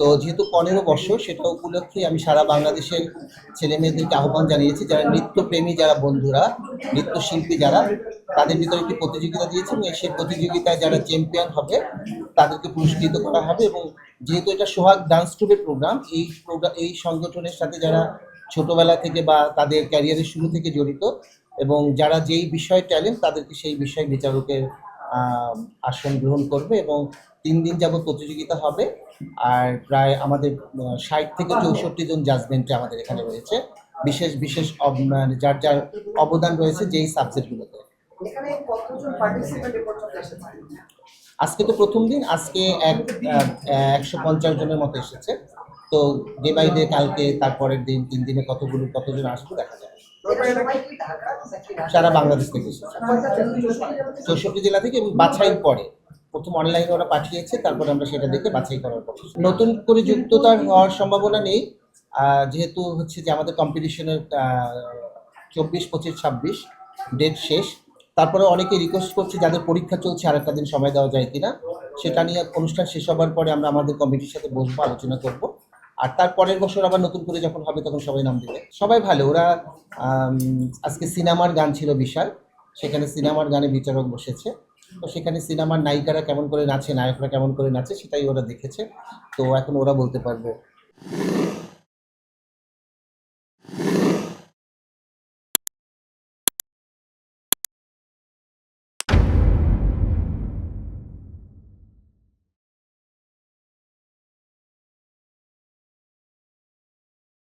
তো যেহেতু পনেরো বর্ষ সেটা উপলক্ষে আমি সারা বাংলাদেশের ছেলে মেয়েদেরকে আহ্বান জানিয়েছি, যারা নৃত্যপ্রেমী, যারা বন্ধুরা, নৃত্যশিল্পী যারা, তাদের ভিতরে একটি প্রতিযোগিতা দিয়েছি এবং সেই প্রতিযোগিতায় যারা চ্যাম্পিয়ন হবে, তাদেরকে পুরস্কৃত করা হবে এবং যেহেতু এটা সোহাগ ডান্স ট্রুপের প্রোগ্রাম, এই প্রোগ্রাম এই সংগঠনের সাথে যারা ছোটবেলা থেকে বা তাদের ক্যারিয়ারের শুরু থেকে জড়িত এবং যারা যেই বিষয়ে ট্যালেন্ট, তাদেরকে সেই বিষয়ে বিচারকের আসন গ্রহণ করবে এবং তিন দিন যাবত প্রতিযোগিতা হবে। আর প্রায় আমাদের ষাট থেকে চৌষট্টি জন জাজমেন্টে আমাদের এখানে রয়েছে। বিশেষ বিশেষ মানে যার যার অবদান রয়েছে যেই সাবজেক্টগুলোতে আজকে তো প্রথম দিন আজকে এক একশো পঞ্চাশ জনের মতো এসেছে। তো ডে বাই ডে কালকে তারপরের দিন তিন দিনে কতগুলো কতজন আসবে দেখা যাবে। সারা বাংলাদেশ থেকে? চৌষট্টি জেলা থেকে? এবং বাছাইয়ের পরে প্রথম অনলাইনে ওরা পাঠিয়েছে, তারপরে আমরা সেটা দেখে বাছাই করার পর। নতুন করে যুক্ততা হওয়ার সম্ভাবনা নেই। যেহেতু হচ্ছে যে আমাদের কম্পিটিশনের চব্বিশ, পঁচিশ, ছাব্বিশ ডেট শেষ। তারপরে অনেকে রিকোয়েস্ট করছে যাদের পরীক্ষা চলছে আর একটা দিন সময় দেওয়া যায় কিনা। সেটা নিয়ে অনুষ্ঠান শেষ হবার পরে আমরা আমাদের কমিটির সাথে বসবো, আলোচনা করব। আর তার পরের বছর আবার নতুন করে যখন হবে তখন সবাই নাম দিবে। সবাই ভালো, ওরা আজকে সিনেমার গান ছিল বিশাল, সেখানে সিনেমার গানে বিচারক বসেছে। তো সেখানে সিনেমার নায়িকারা কেমন করে নাচে, নায়করা কেমন করে নাচে সেটাই ওরা দেখেছে। তো এখন ওরা বলতে পারবে